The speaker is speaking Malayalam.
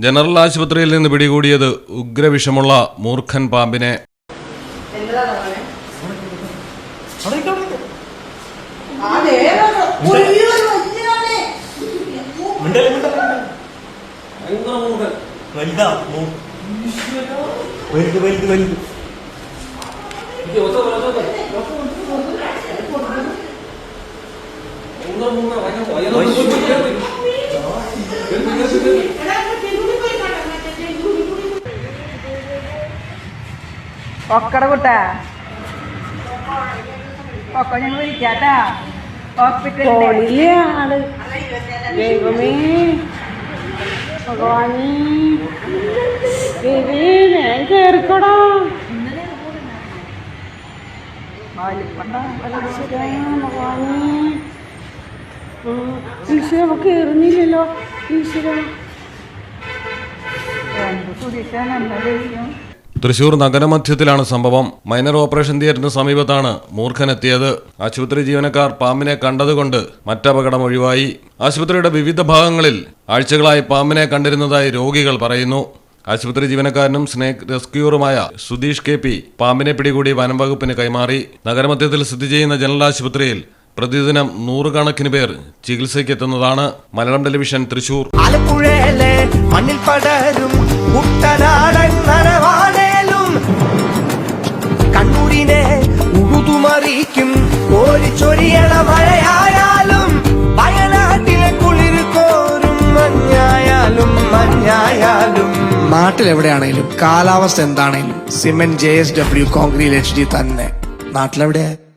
ജനറൽ ആശുപത്രിയിൽ നിന്ന് പിടികൂടിയത് ഉഗ്രവിഷമുള്ള മൂർഖൻ പാമ്പിനെ. വലുതാ ഒക്കട കുട്ടാ. ഒക്കെ ഞങ്ങൾ വിളിക്കാട്ടാ. ഹോസ്പിറ്റലിൽ ആൾ ദൈവമേ. ഭഗവാനേ. ദേവി ഞാൻ കേറിക്കോടാ. ഈശ്വര അവ കേറുന്നില്ലല്ലോ. ഈശ്വര. നല്ലതായിരിക്കും തൃശൂർ നഗരമധ്യത്തിലാണ് സംഭവം. മൈനർ ഓപ്പറേഷൻ തിയേറ്ററിന് സമീപത്താണ് മൂർഖനെത്തിയത്. ആശുപത്രി ജീവനക്കാർ പാമ്പിനെ കണ്ടതുകൊണ്ട് മറ്റപകടം ഒഴിവായി. ആശുപത്രിയുടെ വിവിധ ഭാഗങ്ങളിൽ ആഴ്ചകളായി പാമ്പിനെ കണ്ടിരുന്നതായി രോഗികൾ പറയുന്നു. ആശുപത്രി ജീവനക്കാരനും സ്നേക് റെസ്ക്യൂറുമായ സുധീഷ് കെ പി പാമ്പിനെ പിടികൂടി വനം വകുപ്പിന് കൈമാറി. നഗരമധ്യത്തിൽ സ്ഥിതി ചെയ്യുന്ന ജനറൽ ആശുപത്രിയിൽ പ്രതിദിനം നൂറുകണക്കിന് പേർ ചികിത്സയ്ക്ക് എത്തുന്നതാണ് മലയാളം ടെലിവിഷൻ തൃശൂർ. ആലപ്പുഴയിലെ മണ്ണിൽ പടരും ഉഴുതുമറിക്കും ഓടിച്ചൊരിയണ മഴയായാലും വയനാട്ടിലെ കുളിർ കോരും മഞ്ഞായാലും മഞ്ഞായാലും. എവിടെയാണെങ്കിലും കാലാവസ്ഥ എന്താണെങ്കിലും cement J S W concrete H D തന്നെ. നാട്ടിലെവിടെ